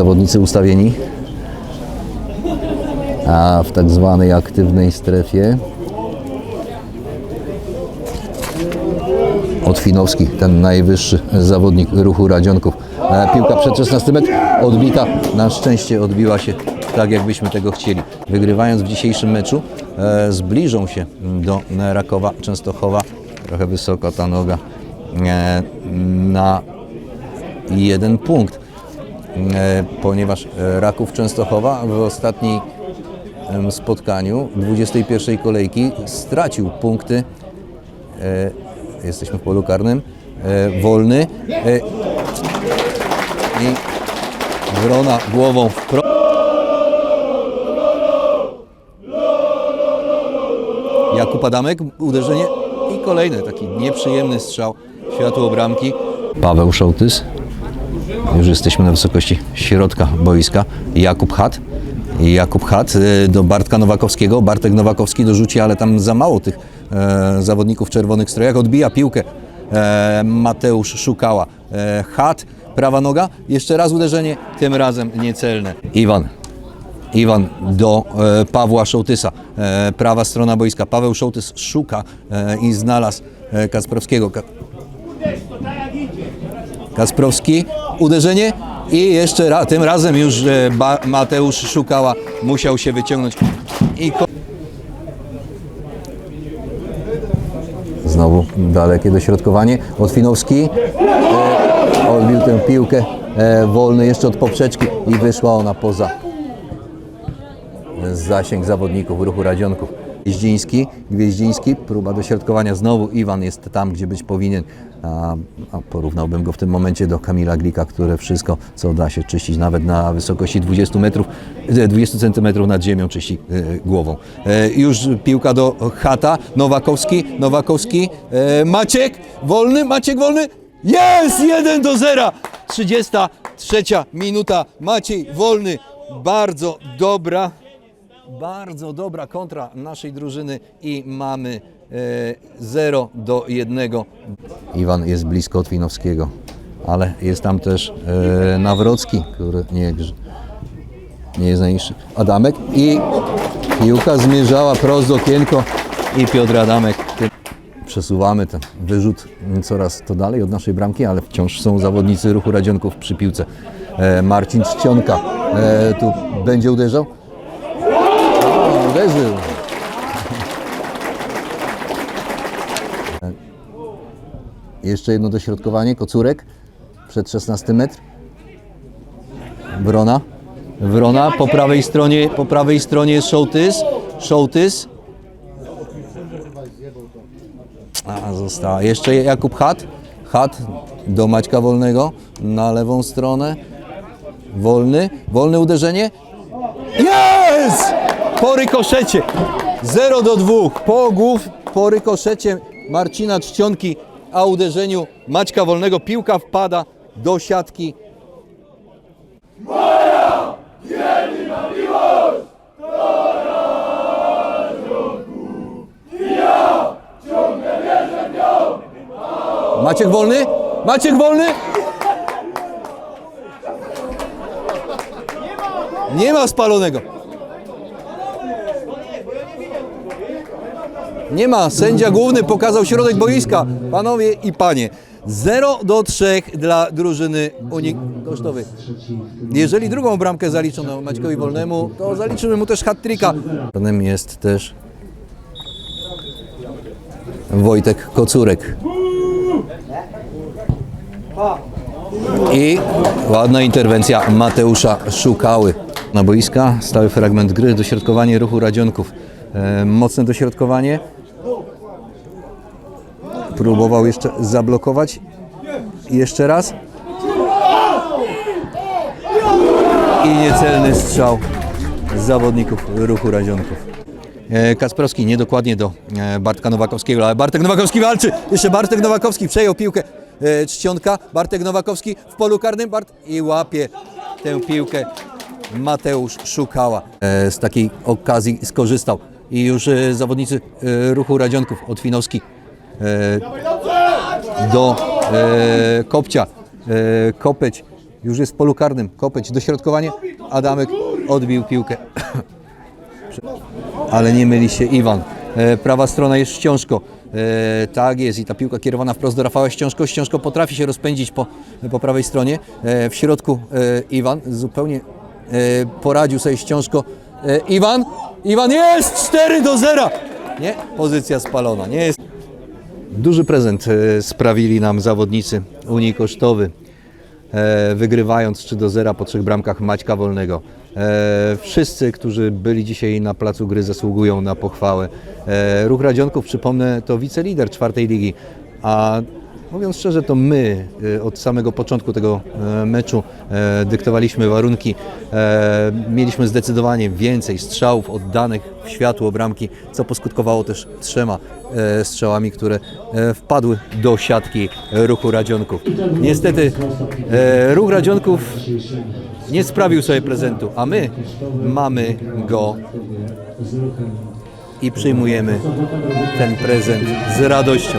zawodnicy ustawieni. A w tak zwanej aktywnej strefie Otwinowski, ten najwyższy zawodnik ruchu Radzionków. Piłka przed 16 metr, odbita, na szczęście odbiła się tak, jakbyśmy tego chcieli. Wygrywając w dzisiejszym meczu, e, zbliżą się do Rakowa Częstochowa. Trochę wysoko ta noga e, na jeden punkt, ponieważ e, Raków Częstochowa w ostatniej em, spotkaniu 21 kolejki stracił punkty. E, jesteśmy w polu karnym, e, wolny. E, i Wrona głową w pro... Jakub Adamek, uderzenie i kolejny taki nieprzyjemny strzał, światło bramki. Paweł Szołtys, już jesteśmy na wysokości środka boiska. Jakub Hat. Jakub Hat e, do Bartka Nowakowskiego. Bartek Nowakowski dorzuci, ale tam za mało tych e, zawodników w czerwonych strojach. Odbija piłkę e, Mateusz Szukała. E, Hat, prawa noga. Jeszcze raz uderzenie, tym razem niecelne. Iwan. Iwan do e, Pawła Szołtysa. E, prawa strona boiska. Paweł Szołtys szuka e, i znalazł e, Kasprowskiego. Ka- Kasprowski, uderzenie i jeszcze raz, tym razem już e, Mateusz Szukała musiał się wyciągnąć. I Znowu dalekie dośrodkowanie. Otwinowski e, odbił tę piłkę e, wolny jeszcze od poprzeczki i wyszła ona poza zasięg zawodników ruchu Radzionków. Gwieździński, Gwieździński, próba dośrodkowania. Znowu, Iwan jest tam, gdzie być powinien, a, a porównałbym go w tym momencie do Kamila Glika, które wszystko, co da się czyścić nawet na wysokości 20 metrów, e, 20 centymetrów nad ziemią czyści e, głową. E, już piłka do Chata, Nowakowski, Nowakowski, e, Maciek, wolny, Maciek wolny, jest! 1 do 0, 33 minuta, Maciej wolny, bardzo dobra bardzo dobra kontra naszej drużyny i mamy e, 0 do 1. Iwan jest blisko Otwinowskiego, ale jest tam też e, Nawrocki, który nie, nie jest najniższy. Adamek i piłka zmierzała prosto okienko i Piotr Adamek. Przesuwamy ten wyrzut coraz to dalej od naszej bramki, ale wciąż są zawodnicy ruchu Radzionków przy piłce. E, Marcin Czcionka e, tu będzie uderzał. Jeszcze jedno dośrodkowanie. Kocurek przed 16 metr. Wrona. Wrona po prawej stronie, po prawej stronie jest Szołtys. A, została. Jeszcze Jakub Hat. Hat do Maćka Wolnego na lewą stronę. Wolny. Wolne uderzenie. Jest! Po rykoszecie. 0 do 2. Po głów, po rykoszecie Marcina Czcionki, a uderzeniu Maćka Wolnego piłka wpada do siatki. Maciek Wolny? Maciek Wolny? Nie ma spalonego. Nie ma. Sędzia główny pokazał środek boiska. Panowie i panie. 0 do 3 dla drużyny Kosztowej. Jeżeli drugą bramkę zaliczono Maćkowi Wolnemu, to zaliczymy mu też hat-tricka. Jest też Wojtek Kocurek. I ładna interwencja Mateusza Szukały. Na boiska stały fragment gry, dośrodkowanie ruchu Radzionków. E, mocne dośrodkowanie. Próbował jeszcze zablokować. Jeszcze raz. I niecelny strzał zawodników ruchu Radzionków. E, Kasprowski niedokładnie do e, Bartka Nowakowskiego, ale Bartek Nowakowski walczy. Jeszcze Bartek Nowakowski przejął piłkę. E, Czcionka, Bartek Nowakowski w polu karnym Bart i łapie tę piłkę Mateusz Szukała. Z takiej okazji skorzystał i już zawodnicy ruchu Radzionków, Otwinowski do e, Kopcia, e, Kopeć już jest w polu karnym. Kopeć, dośrodkowanie. Adamek odbił piłkę. Ale nie myli się Iwan. E, prawa strona jest Ściążko. E, tak jest i ta piłka kierowana wprost do Rafała Ściążko. Ściążko potrafi się rozpędzić po, po prawej stronie. E, w środku e, Iwan zupełnie e, poradził sobie Ściążko. E, Iwan, Iwan jest 4 do 0. Nie, pozycja spalona. Nie jest. Duży prezent e, sprawili nam zawodnicy Unii Kosztowy, e, wygrywając 3 do 0 po trzech bramkach Maćka Wolnego. E, Wszyscy, którzy byli dzisiaj na placu gry zasługują na pochwałę. Ruch Radzionków, przypomnę, to wicelider czwartej ligi, a mówiąc szczerze, to my e, od samego początku tego e, meczu e, dyktowaliśmy warunki. Mieliśmy zdecydowanie więcej strzałów oddanych w światło bramki, co poskutkowało też trzema strzałami, które wpadły do siatki ruchu Radzionków. Niestety ruch Radzionków nie sprawił sobie prezentu, a my mamy go i przyjmujemy ten prezent z radością.